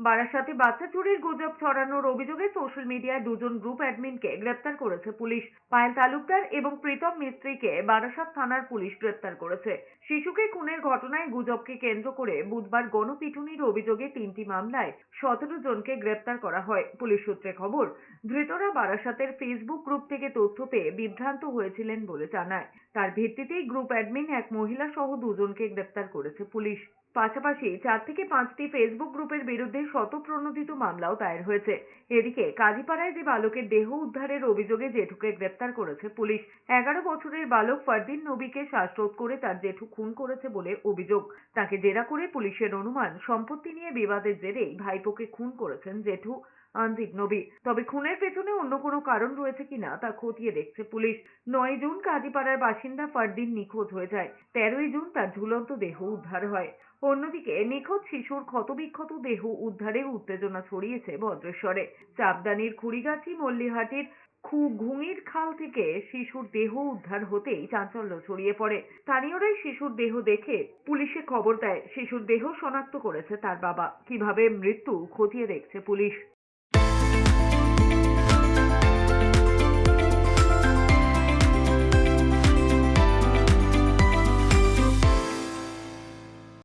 বারাসাতে বাচ্চা চুরির গুজব ছড়ানোর অভিযোগে সোশ্যাল মিডিয়ায় দুজন গ্রুপ অ্যাডমিনকে গ্রেপ্তার করেছে পুলিশ। পায়েল তালুকদার এবং প্রীতম মিস্ত্রিকে বারাসাত থানার পুলিশ গ্রেপ্তার করেছে। শিশুকে খুনের ঘটনায় গুজবকে কেন্দ্র করে বুধবার গণপিটুনির অভিযোগে তিনটি মামলায় সতেরো জনকে গ্রেপ্তার করা হয়। পুলিশ সূত্রে খবর, ধৃতরা বারাসাতের ফেসবুক গ্রুপ থেকে তথ্য পেয়ে বিভ্রান্ত হয়েছিলেন বলে জানায়। তার ভিত্তিতেই গ্রুপ অ্যাডমিন এক মহিলা সহ দুজনকে গ্রেপ্তার করেছে পুলিশ। পাশাপাশি চার থেকে পাঁচটি ফেসবুক গ্রুপের বিরুদ্ধে শতপ্রণোদিত মামলাও দায়ের হয়েছে। এদিকে কাজীপাড়ায় যে বালকের দেহ উদ্ধারের অভিযোগে জেঠুকে গ্রেপ্তার করেছে পুলিশ, এগারো বছরের বালক ফারদিন নবীকে শ্বাসরোধ করে তার জেঠু খুন করেছে বলে অভিযোগ। তাকে জেরা করে পুলিশের অনুমান, সম্পত্তি নিয়ে বিবাদের জেরেই ভাইপোকে খুন করেছেন জেঠু আনজিব নবী। তবে খুনের পেছনে অন্য কোনো কারণ রয়েছে কিনা তা খতিয়ে দেখছে পুলিশ। নয় জুন কাজীপাড়ার বাসিন্দা ফারদিন নিখোঁজ হয়ে যায়। তেরোই জুন তার ঝুলন্ত দেহ উদ্ধার হয়। অন্যদিকে নিখোঁজ শিশুর ক্ষতবিক্ষত দেহ উদ্ধারে উত্তেজনা ছড়িয়েছে ভদ্রেশ্বরে। চাপদানির খুড়িগাছি মল্লিহাটির খু ঘুঙির খাল থেকে শিশুর দেহ উদ্ধার হতেই চাঞ্চল্য ছড়িয়ে পড়ে। স্থানীয়রাই শিশুর দেহ দেখে পুলিশে খবর দেয়, শিশুর দেহ শনাক্ত করেছে তার বাবা। কীভাবে মৃত্যু খতিয়ে দেখছে পুলিশ।